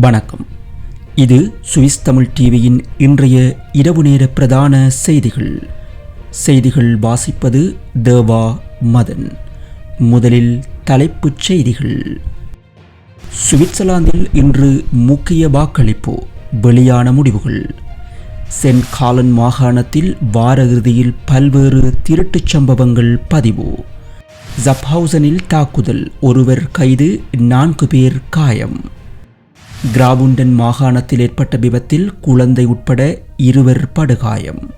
வணக்கம். இது சுவிஸ் தமிழ் டிவியின் இன்றைய இரவு நேர பிரதான செய்திகள். செய்திகள் வாசிப்பது தேவா மதன். முதலில் தலைப்புச் செய்திகள். சுவிட்சர்லாந்தில் இன்று முக்கிய வாக்களிப்பு வெளியான முடிவுகள். சென்ட் காலன் மாகாணத்தில் வார இறுதியில் பல்வேறு திருட்டுச் சம்பவங்கள் பதிவு. ஜப்ஹவுசனில் தாக்குதல் ஒருவர் கைது நான்கு பேர் காயம். கிராவுண்டன் மாகாணத்தில் ஏற்பட்ட விபத்தில் குழந்தை உட்பட இருவர் படுகாயம்.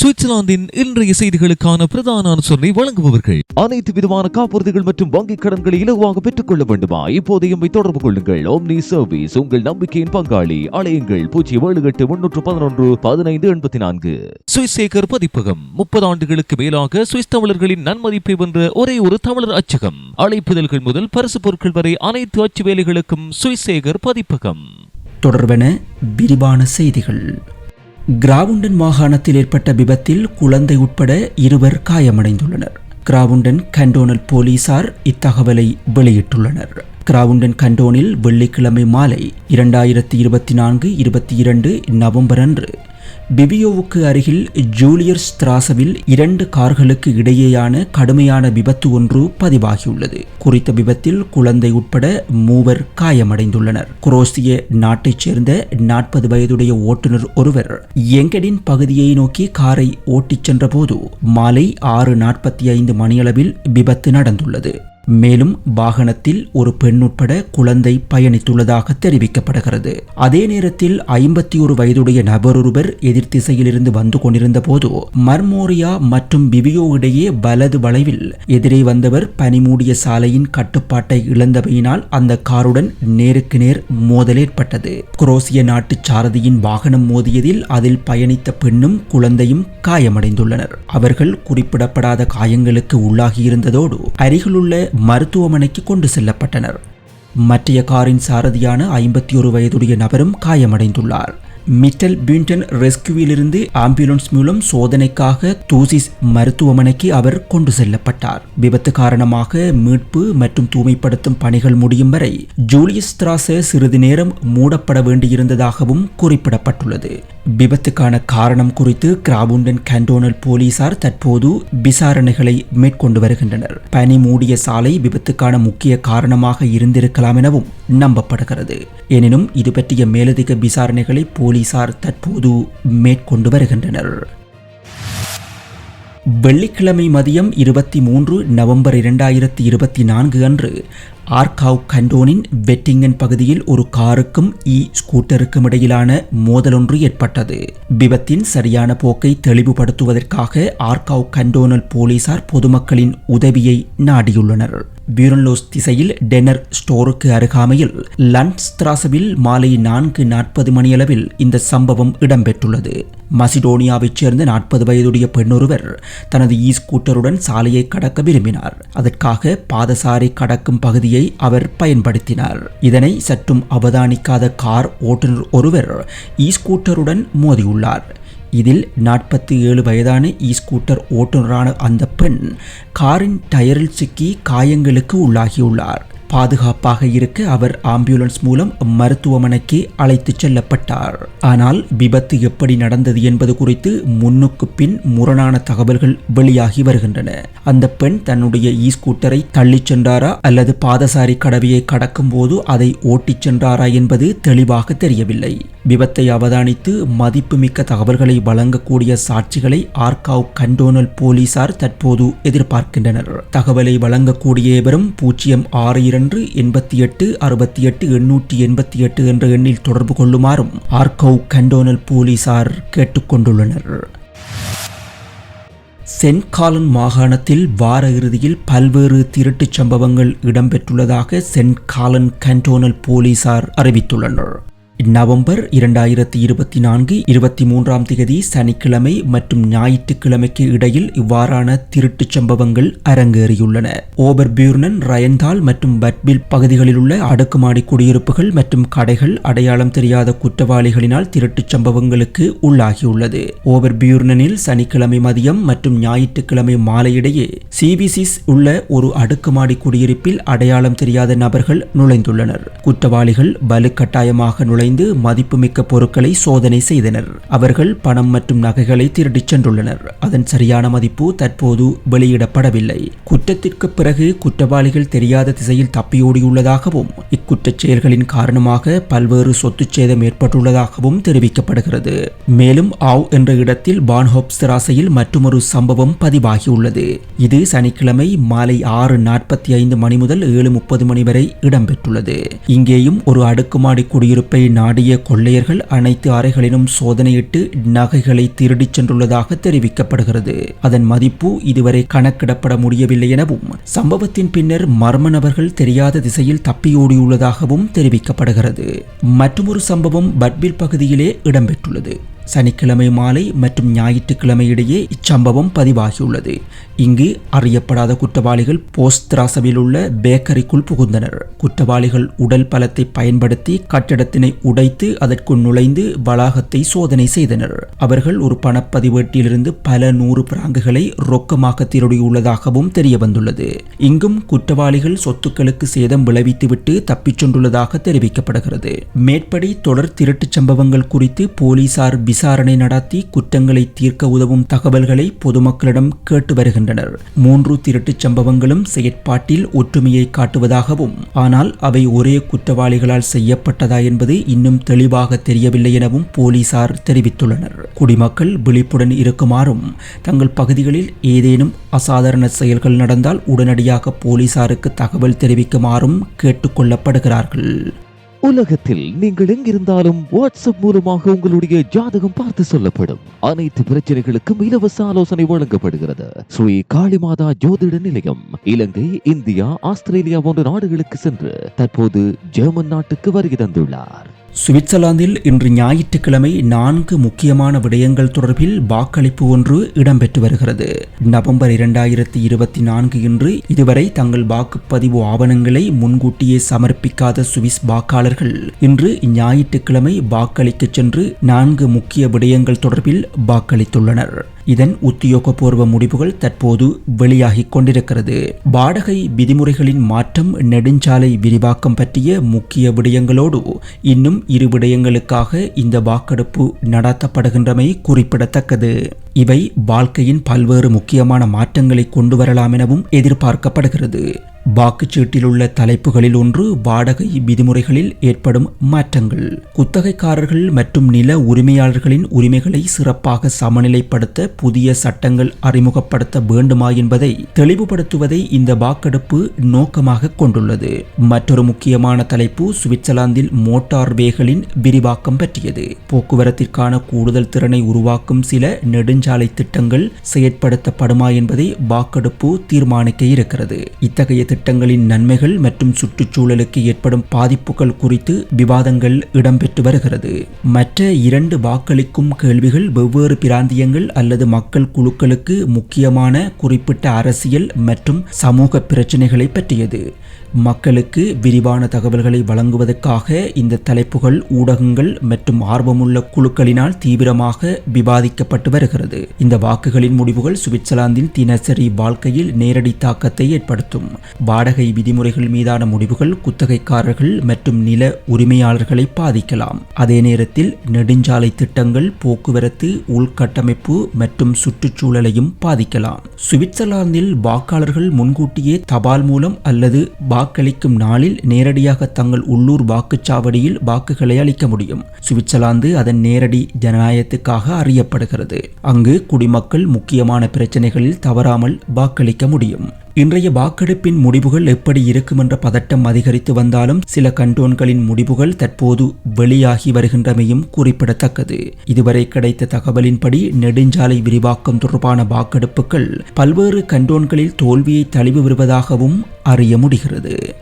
சுவிட்சர்லாந்தின் இன்றைய செய்திகளுக்கான பிரதான அனுசரணை வழங்குபவர்கள். அனைத்து விதமான காப்புறுதிகள் மற்றும் வங்கிக் கடன்களை இலகுவாக பெற்றுக் கொள்ள வேண்டுமா இப்போது எம்மை தொடர்பு கொள்ளுங்கள். ஓம்னி சர்வீஸ் உங்கள் நம்பிக்கையின் பங்காளி. அலையுங்கள். பூஜ்ஜியம் ஏழு எட்டு முன்னூற்று பதினொன்று பதினைந்து எண்பத்தி நான்கு. சுவிஸ் சேகர் பதிப்பகம். முப்பது ஆண்டுகளுக்கு மேலாக சுவிஸ் தமிழர்களின் நன்மதிப்பை வென்ற ஒரே ஒரு தமிழர் அச்சகம். அழைப்புதல்கள் முதல் பரிசு பொருட்கள் வரை அனைத்து அச்சு வேலைகளுக்கும் சுவிஸ் சேகர் பதிப்பகம். தொடர்பென விரிவான செய்திகள். கிராவுண்டன் மாகாணத்தில் ஏற்பட்ட விபத்தில் குழந்தை உட்பட இருவர் காயமடைந்துள்ளனர். கிராவுண்டன் கண்டோனல் போலீசார் இத்தகவலை வெளியிட்டுள்ளனர். கிராவுண்டன் கண்டோனில் வெள்ளிக்கிழமை மாலை இரண்டாயிரத்தி இருபத்தி நான்கு இருபத்தி இரண்டு நவம்பர் அன்று பிபியோவுக்கு அருகில் ஜூலியர் ஸ்திராசவில் இரண்டு கார்களுக்கு இடையேயான கடுமையான விபத்து ஒன்று பதிவாகியுள்ளது. குறித்த விபத்தில் குழந்தை உட்பட மூவர் காயமடைந்துள்ளனர். குரோசிய நாட்டைச் சேர்ந்த நாற்பது வயதுடைய ஓட்டுநர் ஒருவர் எங்கடின் பகுதியை நோக்கி காரை ஓட்டிச் சென்றபோது மாலை ஆறு நாற்பத்தி ஐந்து மணியளவில் விபத்து நடந்துள்ளது. மேலும் வாகனத்தில் ஒரு பெண் உட்பட குழந்தை பயணித்துள்ளதாக தெரிவிக்கப்படுகிறது. அதே நேரத்தில் ஐம்பத்தி ஒரு வயதுடைய நபரொருவர் எதிர் திசையிலிருந்து வந்து கொண்டிருந்த போது மர்மோரியா மற்றும் பிபியோ இடையே வலது வளைவில் எதிரே வந்தவர் பனிமூடிய சாலையின் கட்டுப்பாட்டை இழந்தவையினால் அந்த காருடன் நேருக்கு நேர் மோதல் ஏற்பட்டது. குரோசிய நாட்டு சாரதியின் வாகனம் மோதியதில் அதில் பயணித்த பெண்ணும் குழந்தையும் காயமடைந்துள்ளனர். அவர்கள் குறிப்பிடப்படாத காயங்களுக்கு உள்ளாகியிருந்ததோடு அருகிலுள்ள மருத்துவமனைக்கு கொண்டு செல்லப்பட்டனர். மற்றைய காரின் சாரதியான ஐம்பத்தி ஒரு வயதுடைய நபரும் காயமடைந்துள்ளார். மிட்டல் பியூண்டன் ரெஸ்கியூவிலிருந்து ஆம்புலன்ஸ் மூலம் சோதனைக்காக தூசிஸ் மருத்துவமனைக்கு அவர் கொண்டு செல்லப்பட்டார். விபத்து காரணமாக மீட்பு மற்றும் தூய்மைப்படுத்தும் பணிகள் முடியும் வரை ஜூலியஸ் திராச சிறிது நேரம் மூடப்பட வேண்டியிருந்ததாகவும் குறிப்பிடப்பட்டுள்ளது. விபத்துக்கான காரணம் குறித்து கிராபுண்டன் கண்டோனல் போலீசார் தற்போது விசாரணைகளை மேற்கொண்டு வருகின்றனர். பனி மூடிய சாலை விபத்துக்கான முக்கிய காரணமாக இருந்திருக்கலாம் எனவும் நம்பப்படுகிறது. எனினும் இது பற்றிய மேலதிக விசாரணைகளை போலீசார் தற்போது மேற்கொண்டு வருகின்றனர். வெள்ளிக்கிழமை மதியம் இருபத்தி மூன்று நவம்பர் இரண்டாயிரத்தி இருபத்தி நான்கு அன்று ஆர்காவ் கண்டோனின் வெட்டிங்கன் பகுதியில் ஒரு காருக்கும் இ ஸ்கூட்டருக்கும் இடையிலான மோதலொன்று ஏற்பட்டது. விபத்தின் சரியான போக்கை தெளிவுபடுத்துவதற்காக ஆர்காவ் கண்டோனல் போலீசார் பொதுமக்களின் உதவியை நாடியுள்ளனர். பியூரன்லோஸ் திசையில் டெனர் ஸ்டோருக்கு அருகாமையில் லண்ட்ஸ்திராசவில் மாலை நான்கு நாற்பது மணியளவில் இந்த சம்பவம் இடம்பெற்றுள்ளது. மசிடோனியாவைச் சேர்ந்த நாற்பது வயதுடைய பெண்ணொருவர் தனது இ ஸ்கூட்டருடன் சாலையை கடக்க விரும்பினார். அதற்காக பாதசாரி கடக்கும் பகுதியை அவர் பயன்படுத்தினார். இதனை சற்றும் அவதானிக்காத கார் ஓட்டுநர் ஒருவர் இ ஸ்கூட்டருடன் மோதியுள்ளார். இதில் நாற்பத்தி ஏழு வயதான e இ ஸ்கூட்டர் ஓட்டுநரான அந்த பெண் காரின் டயரில் சிக்கி காயங்களுக்கு உள்ளாகியுள்ளார். பாதுகாப்பாக இருக்க அவர் ஆம்புலன்ஸ் மூலம் மருத்துவமனைக்கு அழைத்துச் செல்லப்பட்டார். ஆனால் விபத்து எப்படி நடந்தது என்பது குறித்து முன்னுக்கு பின் முரணான தகவல்கள் வெளியாகி வருகின்றன. அந்த பெண் தன்னுடைய இ ஸ்கூட்டரை தள்ளிச் சென்றாரா அல்லது பாதசாரி கடவையை கடக்கும் போது அதை ஓட்டிச் சென்றாரா என்பது தெளிவாக தெரியவில்லை. விபத்தை அவதானித்து மதிப்புமிக்க தகவல்களை வழங்கக்கூடிய சாட்சிகளை ஆர்காவ் கண்டோனல் போலீசார் தற்போது எதிர்பார்க்கின்றனர். தகவலை வழங்கக்கூடியவரும் பூஜ்ஜியம் ஆறு இரண்டு எண்பத்தி எட்டு அறுபத்தி எட்டு எண்ணூற்றி எண்பத்தி எட்டு என்ற எண்ணில் தொடர்பு கொள்ளுமாறும் ஆர்கவ் கண்டோனல் போலீசார் கேட்டுக்கொண்டுள்ளனர் சென்காலன் மாகாணத்தில் வார இறுதியில் பல்வேறு திருட்டுச் சம்பவங்கள் இடம்பெற்றுள்ளதாக சென்காலன் கண்டோனல் போலீசார் அறிவித்துள்ளனர். நவம்பர் இரண்டாயிரத்தி இருபத்தி நான்கு இருபத்தி மூன்றாம் தேதி சனிக்கிழமை மற்றும் ஞாயிற்றுக்கிழமைக்கு இடையில் இவ்வாறான திருட்டுச் சம்பவங்கள் அரங்கேறியுள்ளன. ஓபர் பியூர்னன் ரயன்தால் மற்றும் பட்பில் பகுதிகளில் உள்ள அடுக்குமாடி குடியிருப்புகள் மற்றும் கடைகள் அடையாளம் தெரியாத குற்றவாளிகளினால் திருட்டுச் சம்பவங்களுக்கு உள்ளாகியுள்ளது. ஓபர் பியூர்னனில் சனிக்கிழமை மதியம் மற்றும் ஞாயிற்றுக்கிழமை மாலையிடையே சிபிசிஸ் உள்ள ஒரு அடுக்குமாடி குடியிருப்பில் அடையாளம் தெரியாத நபர்கள் நுழைந்துள்ளனர். குற்றவாளிகள் வலுக்கட்டாயமாக நுழைந்து மதிப்புமிக்க பொருட்களை சோதனை செய்தனர். அவர்கள் பணம் மற்றும் நகைகளை திருடிச் சென்றுள்ளனர். அதன் சரியான மதிப்பு தற்போது வெளியிடப்படவில்லை. குற்றத்திற்கு பிறகு குற்றவாளிகள் தெரியாத திசையில் தப்பியோடியுள்ளதாகவும் இக்குற்றச் செயல்களின் காரணமாக பல்வேறு சொத்துச் சேதம் ஏற்பட்டுள்ளதாகவும் தெரிவிக்கப்படுகிறது. மேலும் ஆவ் என்ற இடத்தில் பான்ஹோப் சிராசையில் மற்றொரு சம்பவம் பதிவாகியுள்ளது. இது சனிக்கிழமை மாலை ஆறு நாற்பத்தி ஐந்து மணி முதல் ஏழு முப்பது மணி வரை இடம்பெற்றுள்ளது. இங்கேயும் ஒரு அடுக்குமாடி குடியிருப்பை நாடிய கொள்ளையர்கள் அனைத்து அறைகளிலும் சோதனையிட்டு நகைகளை திருடிச் சென்றுள்ளதாக தெரிவிக்கப்படுகிறது. அதன் மதிப்பு இதுவரை கணக்கிடப்பட முடியவில்லை எனவும் சம்பவத்தின் பின்னர் மர்ம நபர்கள் தெரியாத திசையில் தப்பியோடியுள்ளதாகவும் தெரிவிக்கப்படுகிறது. மற்றொரு சம்பவம் பட்பில் பகுதியிலே இடம்பெற்றுள்ளது. சனிக்கிழமை மாலை மற்றும் ஞாயிற்றுக்கிழமை இடையே இச்சம்பவம் பதிவாகியுள்ளது. இங்கு அறியப்படாத குற்றவாளிகள் போஸ்திராசவில் உள்ள பேக்கரிக்குள் புகுந்தனர். குற்றவாளிகள் உடல் பலத்தை பயன்படுத்தி கட்டிடத்தினை உடைத்து அதற்குள் நுழைந்து வளாகத்தை சோதனை செய்தனர். அவர்கள் ஒரு பணப்பதிவேட்டிலிருந்து பல நூறு பிராங்குகளை ரொக்கமாக திருடியுள்ளதாகவும் தெரிய வந்துள்ளது இங்கும் குற்றவாளிகள் சொத்துக்களுக்கு சேதம் விளைவித்துவிட்டு தப்பிச் சென்றுள்ளதாக தெரிவிக்கப்படுகிறது. மேற்படி தொடர் திருட்டுச் சம்பவங்கள் குறித்து போலீசார் விசாரணை நடத்தி குற்றங்களை தீர்க்க உதவும் தகவல்களை பொதுமக்களிடம் கேட்டு வருகின்றனர். மூன்று திருட்டுச் சம்பவங்களும் செயற்பாட்டில் ஒற்றுமையை காட்டுவதாகவும் ஆனால் அவை ஒரே குற்றவாளிகளால் செய்யப்பட்டதா என்பது இன்னும் தெளிவாக தெரியவில்லை எனவும் போலீசார் தெரிவித்துள்ளனர். குடிமக்கள் விழிப்புடன் இருக்குமாறும் தங்கள் பகுதிகளில் ஏதேனும் அசாதாரண செயல்கள் நடந்தால் உடனடியாக போலீசாருக்கு தகவல் தெரிவிக்குமாறும் கேட்டுக்கொள்ளப்படுகிறார்கள் உலகத்தில் நீங்கள் எங்கிருந்தாலும் வாட்ஸ்அப் மூலமாக உங்களுடைய ஜாதகம் பார்த்து சொல்லப்படும். அனைத்து பிரச்சனைகளுக்கும் இலவச ஆலோசனை வழங்கப்படுகிறது. ஸ்ரீ காளிமாதா ஜோதிட நிலையம் இலங்கை இந்தியா ஆஸ்திரேலியா போன்ற நாடுகளுக்கு சென்று தற்போது ஜெர்மன் நாட்டுக்கு வருகை தந்துள்ளார். சுவிட்சர்லாந்தில் இன்று ஞாயிற்றுக்கிழமை நான்கு முக்கியமான விடயங்கள் தொடர்பில் வாக்களிப்பு ஒன்று இடம்பெற்று வருகிறது. நவம்பர் இரண்டாயிரத்தி இருபத்தி நான்கு இன்று இதுவரை தங்கள் வாக்குப்பதிவு ஆவணங்களை முன்கூட்டியே சமர்ப்பிக்காத சுவிஸ் வாக்காளர்கள் இன்று ஞாயிற்றுக்கிழமை வாக்களிக்கச் சென்று நான்கு முக்கிய விடயங்கள் தொடர்பில் வாக்களித்துள்ளனர். இதன் உத்தியோகபூர்வ முடிவுகள் தற்போது வெளியாகிக் கொண்டிருக்கிறது. வாடகை விதிமுறைகளின் மாற்றம் நெடுஞ்சாலை விரிவாக்கம் பற்றிய முக்கிய விடயங்களோடு இன்னும் இரு விடயங்களுக்காக இந்த வாக்கெடுப்பு நடத்தப்படுகின்றமை குறிப்பிடத்தக்கது. இவை வாழ்க்கையின் பல்வேறு முக்கியமான மாற்றங்களை கொண்டு வரலாம் எனவும் எதிர்பார்க்கப்படுகிறது. வாக்குச்சீட்டிலுள்ள தலைப்புகளில் ஒன்று வாடகை விதிமுறைகளில் ஏற்படும் மாற்றங்கள். குத்தகைக்காரர்கள் மற்றும் நில உரிமையாளர்களின் உரிமைகளை சிறப்பாக சமநிலைப்படுத்த புதிய சட்டங்கள் அறிமுகப்படுத்த வேண்டுமா என்பதை தெளிவுபடுத்துவதை இந்த வாக்கெடுப்பு நோக்கமாக கொண்டுள்ளது. மற்றொரு முக்கியமான தலைப்பு சுவிட்சர்லாந்தில் மோட்டார் வேகளின் விரிவாக்கம் பற்றியது. போக்குவரத்திற்கான கூடுதல் திறனை உருவாக்கும் சில நெடுஞ்சாலை திட்டங்கள் செயற்படுத்தப்படுமா என்பதை வாக்கெடுப்பு தீர்மானிக்க இருக்கிறது. இத்தகைய திட்டங்களின் நன்மைகள் மற்றும் சுற்றுச்சூழலுக்கு ஏற்படும் பாதிப்புகள் குறித்து விவாதங்கள் இடம்பெற்று வருகிறது. மற்ற இரண்டு வாக்களிக்கும் கேள்விகள் வெவ்வேறு பிராந்தியங்கள் அல்லது மக்கள் குழுக்களுக்கு முக்கியமான குறிப்பிட்ட அரசியல் மற்றும் சமூக பிரச்சினைகளை பற்றியது. மக்களுக்கு விரிவான தகவல்களை வழங்குவதற்காக இந்த தலைப்புகள் ஊடகங்கள் மற்றும் ஆர்வமுள்ள குழுக்களினால் தீவிரமாக விவாதிக்கப்பட்டு வருகிறது. இந்த வாக்குகளின் முடிவுகள் சுவிட்சர்லாந்தின் தினசரி வாழ்க்கையில் நேரடி தாக்கத்தை ஏற்படுத்தும். வாடகை விதிமுறைகள் மீதான முடிவுகள் குத்தகைக்காரர்கள் மற்றும் நில உரிமையாளர்களை பாதிக்கலாம். அதே நேரத்தில் நெடுஞ்சாலை திட்டங்கள் போக்குவரத்து உள்கட்டமைப்பு மற்றும் சுற்றுச்சூழலையும் பாதிக்கலாம். சுவிட்சர்லாந்தில் வாக்காளர்கள் முன்கூட்டியே தபால் மூலம் அல்லது வாக்களிக்கும் நாளில் நேரடியாக தங்கள் உள்ளூர் வாக்குச்சாவடியில் வாக்குகளை அளிக்க முடியும். சுவிட்சர்லாந்து அதன் நேரடி ஜனநாயகத்துக்காக அறியப்படுகிறது. அங்கு குடிமக்கள் முக்கியமான பிரச்சனைகளில் தவறாமல் வாக்களிக்க முடியும். இன்றைய வாக்கெடுப்பின் முடிவுகள் எப்படி இருக்கும் என்ற பதட்டம் அதிகரித்து வந்தாலும் சில கண்டோன்களின் முடிவுகள் தற்போது வெளியாகி வருகின்றமையும் குறிப்பிடத்தக்கது. இதுவரை கிடைத்த தகவலின்படி நெடுஞ்சாலை விரிவாக்கம் தொடர்பான வாக்கெடுப்புகள் பல்வேறு கண்டோன்களில் தோல்வியை தழுவி வருவதாகவும் அறிய முடிகிறது.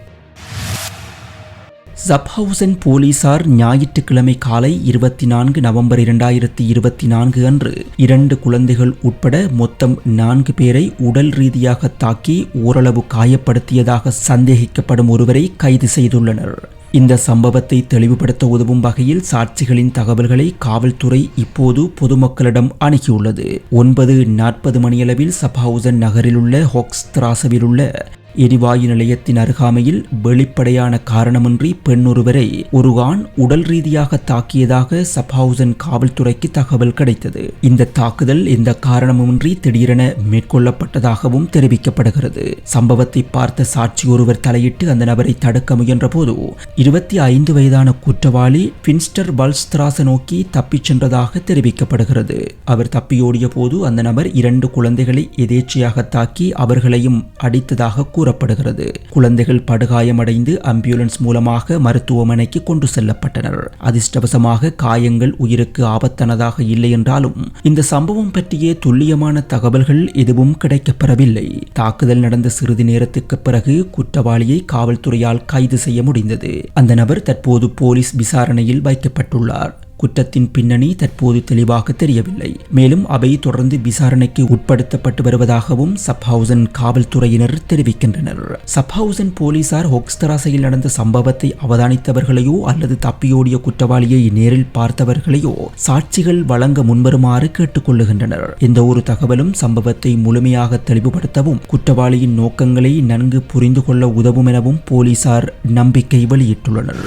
சப்ஹவுசன் போலீசார் ஞாயிற்றுக்கிழமை காலை இருபத்தி நான்கு நவம்பர் இரண்டாயிரத்தி இருபத்தி நான்கு அன்று இரண்டு குழந்தைகள் உட்பட மொத்தம் நான்கு பேரை உடல் ரீதியாக தாக்கி ஓரளவு காயப்படுத்தியதாக சந்தேகிக்கப்படும் ஒருவரை கைது செய்துள்ளனர். இந்த சம்பவத்தை தெளிவுபடுத்த உதவும் வகையில் சாட்சிகளின் தகவல்களை காவல்துறை இப்போது பொதுமக்களிடம் அணுகியுள்ளது. ஒன்பது நாற்பது மணியளவில் சப்ஹவுசன் நகரில் உள்ள ஹொக்ஸ் திராசவில் உள்ள எரிவாயு நிலையத்தின் அருகாமையில் வெளிப்படையான காரணமின்றி பெண் ஒருவரை ஒரு ஆண் உடல் ரீதியாக தாக்கியதாக சப்ஹவுசன் காவல்துறைக்கு தகவல் கிடைத்தது. இந்த தாக்குதல் எந்த காரணமுமின்றி திடீரென மேற்கொள்ளப்பட்டதாகவும் தெரிவிக்கப்படுகிறது. சம்பவத்தை பார்த்த சாட்சி ஒருவர் தலையிட்டு அந்த நபரை தடுக்க முயன்றபோது இருபத்தி ஐந்து வயதான குற்றவாளி பின்ஸ்டர் பல்ஸ்திராச நோக்கி தப்பிச் சென்றதாக தெரிவிக்கப்படுகிறது. அவர் தப்பியோடிய போது அந்த நபர் இரண்டு குழந்தைகளை எதேச்சையாக தாக்கி அவர்களையும் அடித்ததாக கூறப்படுகிறது. குழந்தைகள் படுகாயமடைந்து ஆம்புலன்ஸ் மூலமாக மருத்துவமனைக்கு கொண்டு செல்லப்பட்டனர். அதிர்ஷ்டவசமாக காயங்கள் உயிருக்கு ஆபத்தானதாக இல்லை என்றாலும் இந்த சம்பவம் பற்றிய துல்லியமான தகவல்கள் எதுவும் கிடைக்கப்பெறவில்லை. தாக்குதல் நடந்த சிறிது நேரத்துக்கு பிறகு குற்றவாளியை காவல்துறையால் கைது செய்ய முடிந்தது. அந்த நபர் தற்போது போலீஸ் விசாரணையில் வைக்கப்பட்டுள்ளார். குற்றத்தின் பின்னணி தற்போது தெளிவாக தெரியவில்லை. மேலும் அவை தொடர்ந்து விசாரணைக்கு உட்படுத்தப்பட்டு வருவதாகவும் சப்ஹவுசன் காவல்துறையினர் தெரிவிக்கின்றனர். சப்ஹவுசன் போலீசார் ஹொக்ஸ்தராசையில் நடந்த சம்பவத்தை அவதானித்தவர்களையோ அல்லது தப்பியோடிய குற்றவாளியை நேரில் பார்த்தவர்களையோ சாட்சிகள் வழங்க முன்வருமாறு கேட்டுக்கொள்ளுகின்றனர். இந்த ஒரு தகவலும் சம்பவத்தை முழுமையாக தெளிவுபடுத்தவும் குற்றவாளியின் நோக்கங்களை நன்கு புரிந்து கொள்ள உதவும் எனவும் போலீசார் நம்பிக்கை வெளியிட்டுள்ளனர்.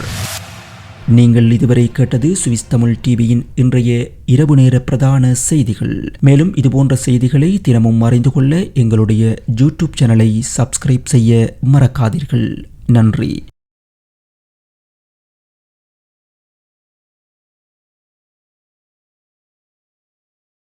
நீங்கள் இதுவரை கேட்டது சுவிஸ் தமிழ் டிவியின் இன்றைய இரவு நேர பிரதான செய்திகள். மேலும் இதுபோன்ற செய்திகளை தினமும் அறிந்து கொள்ள எங்களுடைய யூடியூப் சேனலை சப்ஸ்கிரைப் செய்ய மறக்காதீர்கள். நன்றி.